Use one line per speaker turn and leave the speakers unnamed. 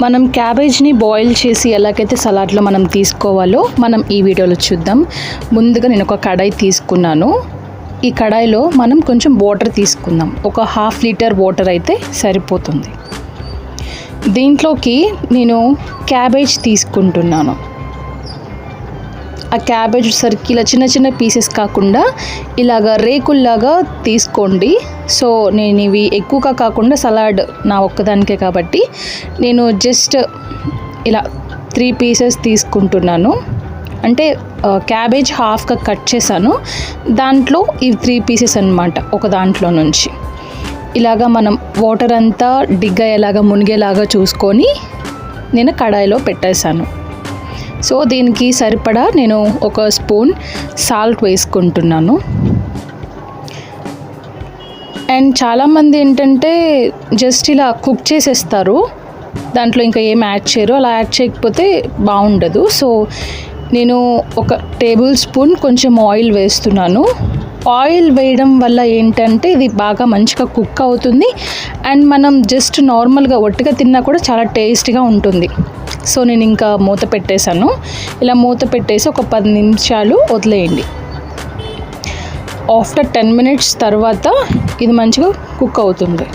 మనం క్యాబేజ్ని బాయిల్ చేసి ఎలాగైతే సలాడ్లో మనం తీసుకోవాలో మనం ఈ వీడియోలో చూద్దాం. ముందుగా నేను ఒక కడాయి తీసుకున్నాను. ఈ కడాయిలో మనం కొంచెం వాటర్ తీసుకుందాం. ఒక హాఫ్ లీటర్ వాటర్ అయితే సరిపోతుంది. దీంట్లోకి నేను క్యాబేజ్ తీసుకుంటున్నాను. ఆ క్యాబేజ్ సర్కిల్ ఇలా చిన్న చిన్న పీసెస్ కాకుండా ఇలాగ రేకుల్లాగా తీసుకోండి. సో నేను ఇవి ఎక్కువగా కాకుండా సలాడ్ నా ఒక్కదానికే కాబట్టి నేను జస్ట్ ఇలా త్రీ పీసెస్ తీసుకుంటున్నాను. అంటే క్యాబేజ్ హాఫ్గా కట్ చేశాను. దాంట్లో ఇవి త్రీ పీసెస్ అనమాట ఒక దాంట్లో నుంచి. ఇలాగా మనం వాటర్ అంతా డిగ్ అయ్యేలాగా మునిగేలాగా చూసుకొని నేను కడాయిలో పెట్టేశాను. సో దీనికి సరిపడా నేను ఒక స్పూన్ సాల్ట్ వేసుకుంటున్నాను. అండ్ చాలామంది ఏంటంటే జస్ట్ ఇలా కుక్ చేసేస్తారు. దాంట్లో ఇంకా ఏం యాడ్ చేయరు. అలా యాడ్ చేయకపోతే బాగుండదు. సో నేను ఒక టేబుల్ స్పూన్ కొంచెం ఆయిల్ వేస్తున్నాను. ఆయిల్ వేయడం వల్ల ఏంటంటే ఇది బాగా మంచిగా కుక్ అవుతుంది. అండ్ మనం జస్ట్ నార్మల్గా ఒట్టిగా తిన్నా కూడా చాలా టేస్టీగా ఉంటుంది. సో నేను ఇంకా మూత పెట్టేశాను. ఇలా మూత పెట్టేసి ఒక పది నిమిషాలు వదిలేయండి. ఆఫ్టర్ టెన్ మినిట్స్ తర్వాత ఇది మంచిగా కుక్ అవుతుంది.